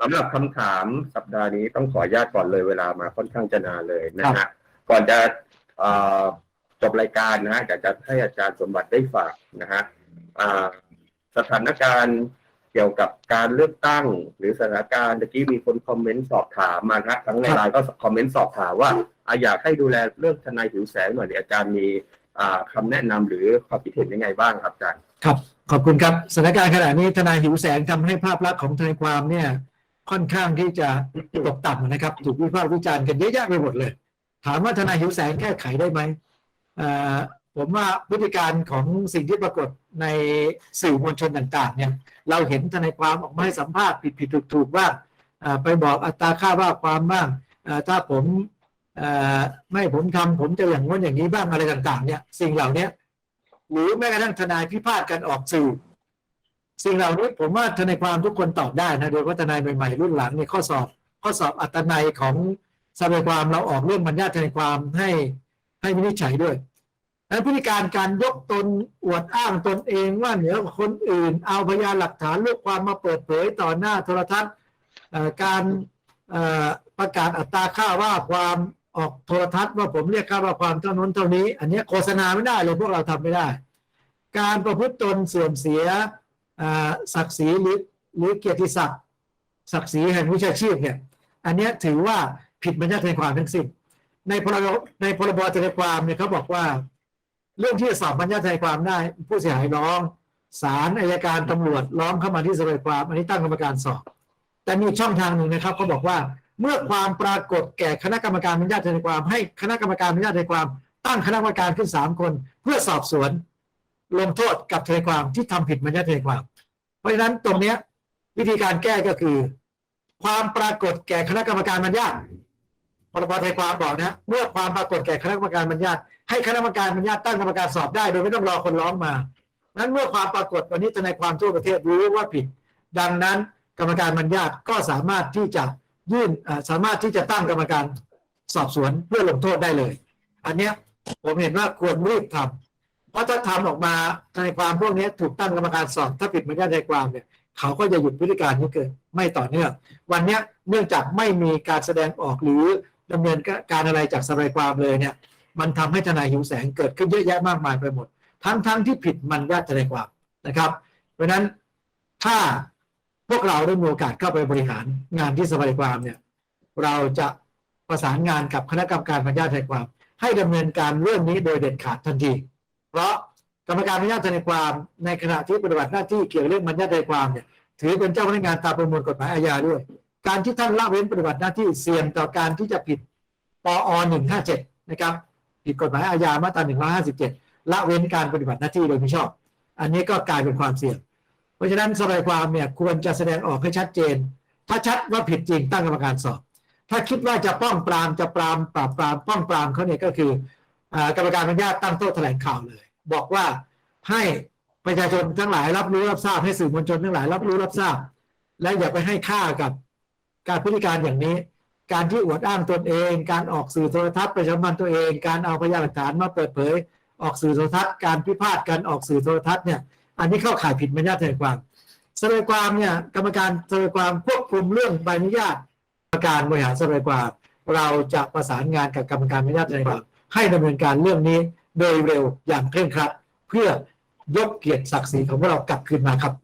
สำหรับคำถามสัปดาห์นี้ต้องขออนุญาตก่อนเลยเวลามาค่อนข้างจะนานเลยนะฮะก่อนจะเอ่อจบรายการนะฮะอยากจะให้อาจารย์สมบัติได้ฝากนะฮะอ่าสถานการณ์เกี่ยวกับการเลือกตั้ง หรือสถานการณ์ตะกี้มีคนคอมเมนต์สอบถามมานะฮะทั้งในไลน์ก็คอมเมนต์สอบถามว่าอะอยากให้ดูแลเรื่องทนายหิวแสงหน่อยเดี๋ยวอาจารย์มีอ่าคำแนะนำหรือความคิดเห็นยังไงบ้างครับอาจารย์ครับขอบคุณครับสถานการณ์ขณะนี้ทนายหิวแสงทำให้ภาพลักษณ์ของทนายความเนี่ย ค่อนข้างที่จะตกต่ำนะครับ ถูกวิพากษ์วิจารณ์กันเยอะแยะไปหมดเลย ถามว่าทนายหิวแสงแก้ไขได้ไหมผมว่าพฤติการของสิ่งที่ปรากฏในสื่อมวลชนต่างๆ เนี่ย เราเห็นทนายความออกมาให้สัมภาษณ์ผิดผิดถูกถูกๆบ้าไปบอกอัตราค่าว่าความบ้างถ้าผมไม่ผมทำผมจะอย่างง้นอย่างนี้บ้างอะไรต่าง ๆ เนี่ย สิ่งเหล่านี้หรือแม้กระทั่งทนายพิพาทกันออกสื่อ สิ่งเหล่านี้ผมว่าทนายความทุกคนตอบได้นะโดยเฉพาะทนายใหม่ๆรุ่นหลังเนี่ยข้อสอบ ข้อสอบอัตนัยของทนายความเราออกเรื่องบรรยาททนายความให้ให้วินิจฉัยด้วยและพฤติการการยกตนอวดอ้างตนเองว่าเหนือกว่าคนอื่น เอาพยานหลักฐานลูกความมาเปิดเผยต่อหน้าโทรทัศน์การประกาศอัตราค่าว่าความออกโทรทัศน์ว่าผมเรียกค่าว่าความเท่านั้นเท่านี้ อันนี้โฆษณาไม่ได้เลยพวกเราทำไม่ได้ การประพฤติตนเสื่อมเสีย ศักดิ์ศรีหรือหรือเกียรติศักดิ์ศักดิ์ศรีแห่งวิชาชีพเนี่ยอันนี้ถือว่าผิดบรรยัติทนายความทั้งสิ้นในพรบในพรบทนายความเนี่ยเขาบอกว่า เรื่องที่จะสอบบรรยัติทนายความได้ ผู้เสียหายร้องศาลอายการตำรวจร้องเข้ามาที่สภาความอันนี้ตั้งกรรมการสอบ แต่มีช่องทางหนึ่งนะครับเขาบอกว่าเมื่อความปรากฏแก่คณะกรรมการบรรยัติทนายความ ให้คณะกรรมการบรรยัติทนายความ ตั้งคณะกรรมการขึ้นสามคน เพื่อสอบสวน ลงโทษกับทนายความที่ทำผิดบรรยัติทนายความ เพราะฉะนั้นตรงเนี้ย วิธีการแก้ก็คือ ความปรากฏแก่คณะกรรมการบรรยัติพรบทยความบอกนะเมื่อความปรากฏแก่คณะกรรมการบรรยัติให้คณะกรรมการบรรยัติตั้งกรรมการสอบได้ โดยไม่ต้องรอคนร้องมานั้นเมื่อความปรากฏวันนี้ทนายความทั่วประเทศรู้ว่าผิด ดังนั้นกรรมการบรรยัติก็สามารถที่จะยื่นสามารถที่จะตั้งกรรมการสอบสวนเพื่อลงโทษได้เลย อันเนี้ยผมเห็นว่าควรรีบทำ เพราะถ้าทำออกมาทนความพวกนี้ถูกตั้งกรรมการสอบถ้าผิดบรรยัติทนความเนี่ยเขาก็จะหยุดพฤติการนี้เกิดไม่ต่อเนื่องวันนี้เนื่องจากไม่มีการแสดงออกหรือดำเนินการอะไรจากสภาความเลยเนี่ย มันทำให้ทนายหิวแสงเกิดขึ้นเยอะแยะมากมายไปหมด ทั้งทั้งที่ผิดมันญาติทนายความนะครับ เพราะฉะนั้นถ้าพวกเราได้มีโอกาสเข้าไปบริหารงานที่สภายความเนี่ยเราจะประสานงานกับคณะกรรมการบรรยาทนายความ ให้ดำเนินการเรื่องนี้โดยเด็ดขาดทันที เพราะกรรมการบรรยาทนายความในขณะที่ปฏิบัติหน้าที่เกี่ยวเรื่องบรรยาทนายความเนี่ยถือเป็นเจ้าพนักงานตามประมวลกฎหมายอาญาด้วย การที่ท่านละเว้นปฏิบัติหน้าที่เสี่ยงต่อการที่จะผิดปอ157นะครับผิดกฎหมายอาญามาตรา157ละเว้นการปฏิบัติหน้าที่โดยมิชอบ อันนี้ก็กลายเป็นความเสี่ยง เพราะฉะนั้นสภายความเนี่ยควรจะแสดงออกให้ชัดเจน ถ้าชัดว่าผิดจริงตั้งกรรมการสอบ ถ้าคิดว่าจะป้องปรามจะปรามปราบปรามป้องปรามเขาเนี่ยก็คือ กรรมการบรรยาทตั้งโต๊ะแถลงข่าวเลย บอกว่าให้ประชาชนทั้งหลายรับรู้รับทราบให้สื่อมวลชนทั้งหลายรับรู้รับทราบ และอย่าไปให้ค่ากับการพฤติการอย่างนี้ การที่อวดอ้างตนเอง การออกสื่อโทรทัศน์ประชาสัมพันตัวเอง การเอาพยานหลักฐานมาเปิดเผย ออกสื่อโทรทัศน์ การพิพาทการออกสื่อโทรทัศน์เนี่ยอันนี้เข้าข่ายผิดบรรยาทนายความสภาความเนี่ยกรรมการสภาความควบคุมเรื่องใบอนุญาตกรรมการบริหารสภาความเราจะประสานงานกับกรรมการบรรยาทนายความ ให้ดำเนินการเรื่องนี้โดยเร็วอย่างเคร่งครัด เพื่อยกเกียรติศักดิ์ศรีของพวกเรากลับคืนมาครับ